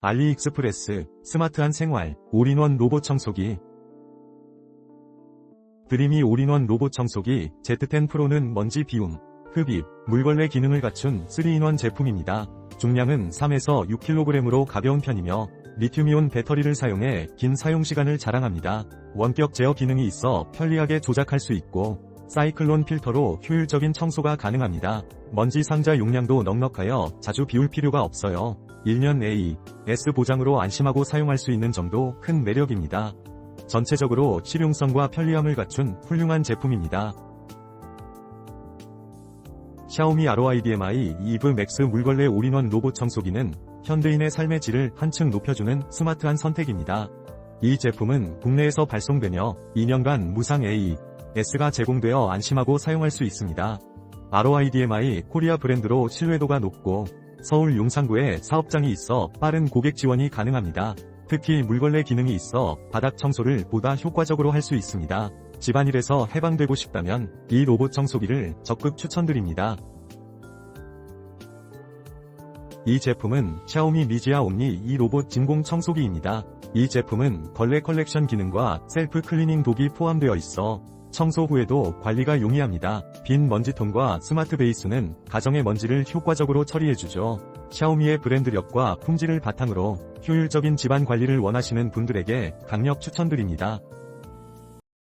알리익스프레스, 스마트한 생활, 올인원 로봇 청소기. 드림이 올인원 로봇 청소기 Z10 프로는 먼지 비움, 흡입, 물걸레 기능을 갖춘 3인원 제품입니다. 중량은 3에서 6kg으로 가벼운 편이며 리튬이온 배터리를 사용해 긴 사용시간을 자랑합니다. 원격 제어 기능이 있어 편리하게 조작할 수 있고 사이클론 필터로 효율적인 청소가 가능합니다. 먼지 상자 용량도 넉넉하여 자주 비울 필요가 없어요. 1년 A, S 보장으로 안심하고 사용할 수 있는 점도 큰 매력입니다. 전체적으로 실용성과 편리함을 갖춘 훌륭한 제품입니다. 샤오미 ROIDMI 이브 맥스 물걸레 올인원 로봇 청소기는 현대인의 삶의 질을 한층 높여주는 스마트한 선택입니다. 이 제품은 국내에서 발송되며 2년간 무상 A, S가 제공되어 안심하고 사용할 수 있습니다. ROIDMI 코리아 브랜드로 신뢰도가 높고 서울 용산구에 사업장이 있어 빠른 고객 지원이 가능합니다. 특히 물걸레 기능이 있어 바닥 청소를 보다 효과적으로 할 수 있습니다. 집안일에서 해방되고 싶다면 이 로봇 청소기를 적극 추천드립니다. 이 제품은 샤오미 미지아 옴니 이 로봇 진공 청소기입니다. 이 제품은 걸레 컬렉션 기능과 셀프 클리닝 독이 포함되어 있어 청소 후에도 관리가 용이합니다. 빈 먼지통과 스마트 베이스는 가정의 먼지를 효과적으로 처리해주죠. 샤오미의 브랜드력과 품질을 바탕으로 효율적인 집안 관리를 원하시는 분들에게 강력 추천드립니다.